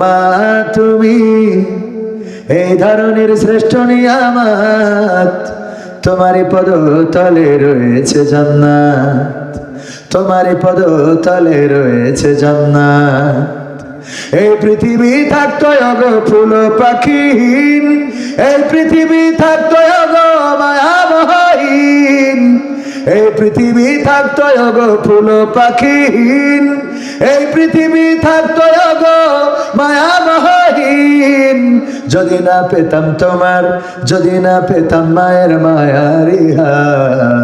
মা তুমি। এই ধরনের শ্রেষ্ঠ তোমারই রয়েছে জান্নাত। তোমারই রয়েছে জান্নাত। এই পৃথিবী থাকতো অগ ফুল পাখিহীন। এই পৃথিবী থাকতো অগ মায়ামহীন এই পৃথিবী থাকতো অগ ফুল পাখিহীন এই পৃথিবী থাকতো অগ মায়ামহীন যদি না পেতাম তোমার, যদি না পেতাম মায়ের মায়ারি হাত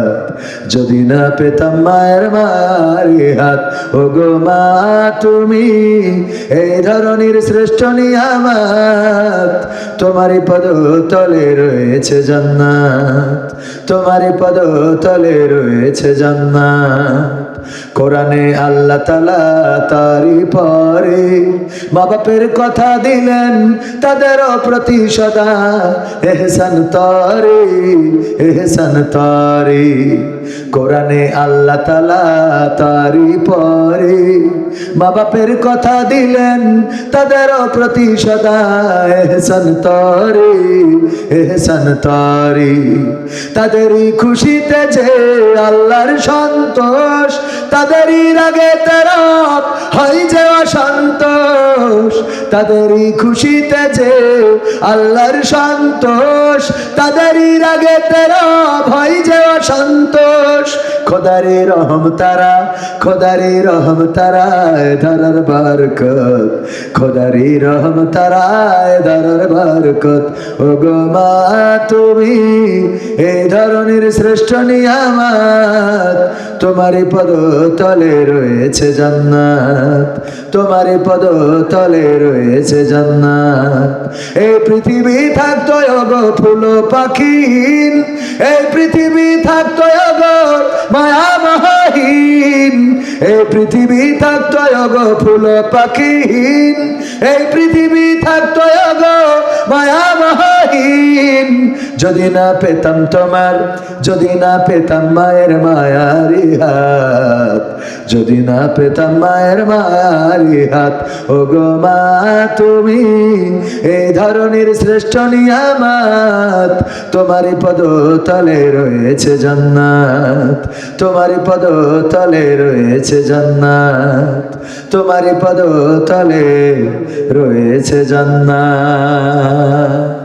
যদি না পেতাম মায়ের মায়ারি হাত ও গো মা, তুমি এই ধরনের শ্রেষ্ঠ নিয়ামত। তোমারই পদ তলে রয়েছে জান্নাত, তোমারই পদ তলে রয়েছে জান্নাত। কোরআনে আল্লাহ তালা তারি পরে মা বাপের কথা দিলেন, তাদের প্রতি সদা এহসান তরে এহসান তরে। কোরআনে আল্লাহ তালা তারি পরে। মা বাপের কথা দিলেন, তাদের প্রতি সদা এহসান তরে এহসান তরে। তাদেরই খুশিতে যে আল্লাহর সন্তোষ, তাদেরই রাগে তেরপ হয় যে অসন্তোষ তাদেরই খুশিতে যে আল্লাহর সন্তোষ তাদেরই রাগে তেরা ভাই যে অসন্তোষ। খোদারে রহম তারা, খোদারে রহম তারায় ধরার বারকত। খোদারে রহম তারায় ধরার বারকত। ও গো মা, তুমি এই ধরনের শ্রেষ্ঠ নিয়ামত, তোমারই পদ তলে রয়েছে জান্নাত। তোমারই পদ তলে রয়েছে জান্নাত। এই পৃথিবী থাকতো গো ফুল পাখি এই পৃথিবী থাকতো গো মায়া মহাহীন এই পৃথিবী থাকতো গো ফুল পাখিহীন। এই পৃথিবী থাকতো গো মায়া মহাহীন যদি না পেতাম তোমার, যদি না পেতাম মায়ের মায়ারি হাত, যদি না পেতাম মায়ের মায়ারি হাত ও গো মা তুমি এই ধরনের শ্রেষ্ঠ নিয়ামত, তোমারই পদ তলে রয়েছে জান্নাত, তোমারই পদ তলে রয়েছে জান্নাত, তোমারই পদ তলে রয়েছে জান্নাত।